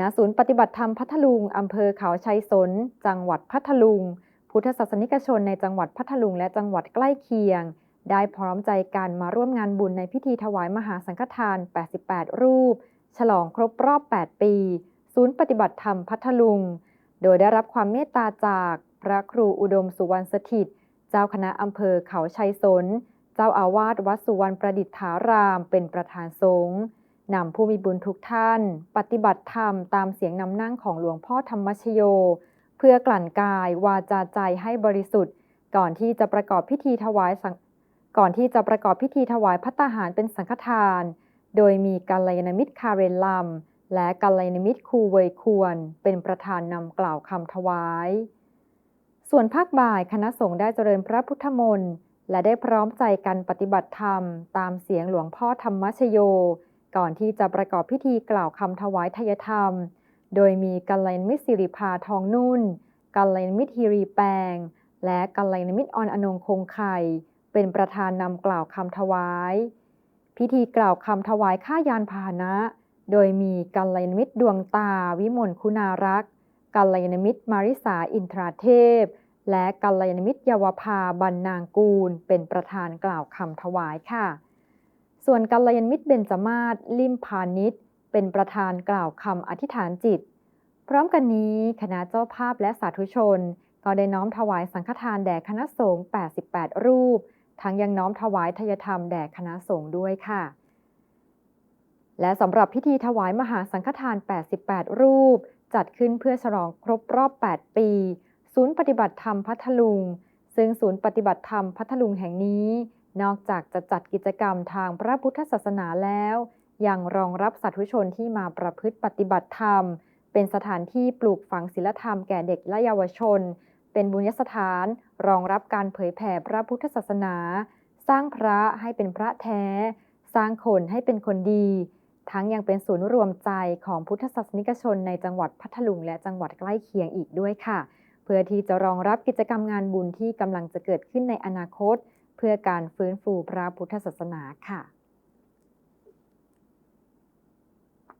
ณศูนย์ปฏิบัติธรรมพัทลุงอำเภอเขาชัยสน จังหวัดพัทลุง พุทธศาสนิกชนในจังหวัดพัทลุงและจังหวัดใกล้เคียง ได้พร้อมใจกันมาร่วมงานบุญในพิธีถวายมหาสังฆทาน 88 รูป ฉลองครบรอบ 8 ปี ศูนย์ปฏิบัติธรรมพัทลุง โดยได้รับความเมตตาจากพระครูอุดมสุวรรณสถิต เจ้าคณะอำเภอเขาชัยสน เจ้าอาวาสวัดสุวรรณประดิษฐาราม เป็นประธานสงฆ์ นำผู้มีบุญทุกท่าน ปฏิบัติธรรมตามเสียงนำนั่งของหลวงพ่อธรรมชโย เพื่อกลั่นกายวาจาใจให้บริสุทธิ์ ก่อนที่จะประกอบพิธีถวายสังก่อนที่จะประกอบพิธีถวายพัตตาหารเป็นสังฆทาน โดยมีกัลยาณมิตรคาเรนลัม และกัลยาณมิตรครูเวยควร เป็นประธานนำกล่าวคำถวาย ส่วนภาคบ่ายคณะสงฆ์ได้เจริญพระพุทธมนต์และได้พร้อมใจกันปฏิบัติธรรม ตามเสียงหลวงพ่อธรรมชโย ก่อนที่จะประกอบพิธีกล่าวคำถวายทยธรรม โดยมีกัลยาณมิตรสิริพาทองนุ่น กัลยาณมิตรฮิรีแปง และกัลยาณมิตรออนอนงคงไข่ เป็นประธานนำกล่าวคำถวาย พิธีกล่าวคำถวายข้ายานพาหนะ โดยมีกัลยาณมิตรดวงตาวิมลคุณารักษ์กัลยาณมิตรมาริสาอินทราเทพ และกัลยาณมิตรเยาวภาบรรนางกูล เป็นประธานกล่าวคำถวายค่ะ ส่วนกัลยาณมิตรเบญจมาศลิมพานิชเป็นประธานกล่าวคำอธิษฐานจิต พร้อมกันนี้คณะเจ้าภาพและสาธุชน ก็ได้น้อมถวายสังฆทานแด่คณะสงฆ์ 88 รูป ทั้งยังน้อมถวายทยธรรมแด่คณะสงฆ์ด้วยค่ะ และสำหรับพิธีถวายมหาสังฆทาน 88 รูป จัดขึ้นเพื่อฉลองครบรอบ 8 ปี ศูนย์ปฏิบัติธรรมพัทลุง ซึ่งศูนย์ปฏิบัติธรรมพัทลุงแห่งนี้ นอกจากจะจัดกิจกรรมทางพระพุทธศาสนาแล้ว ยังรองรับสาธุชนที่มาประพฤติปฏิบัติธรรม เป็นสถานที่ปลูกฝังศีลธรรมแก่เด็กและเยาวชน เป็นบุญญสถานรองรับการเผยแผ่พระพุทธศาสนา สร้างพระให้เป็นพระแท้ สร้างคนให้เป็นคนดี ทั้งยังเป็นศูนย์รวมใจของพุทธศาสนิกชนในจังหวัดพัทลุงและจังหวัดใกล้เคียงอีกด้วยค่ะ เพื่อที่จะรองรับกิจกรรมงานบุญที่กำลังจะเกิดขึ้นในอนาคต เพื่อการฟื้นฟูพระพุทธศาสนาค่ะ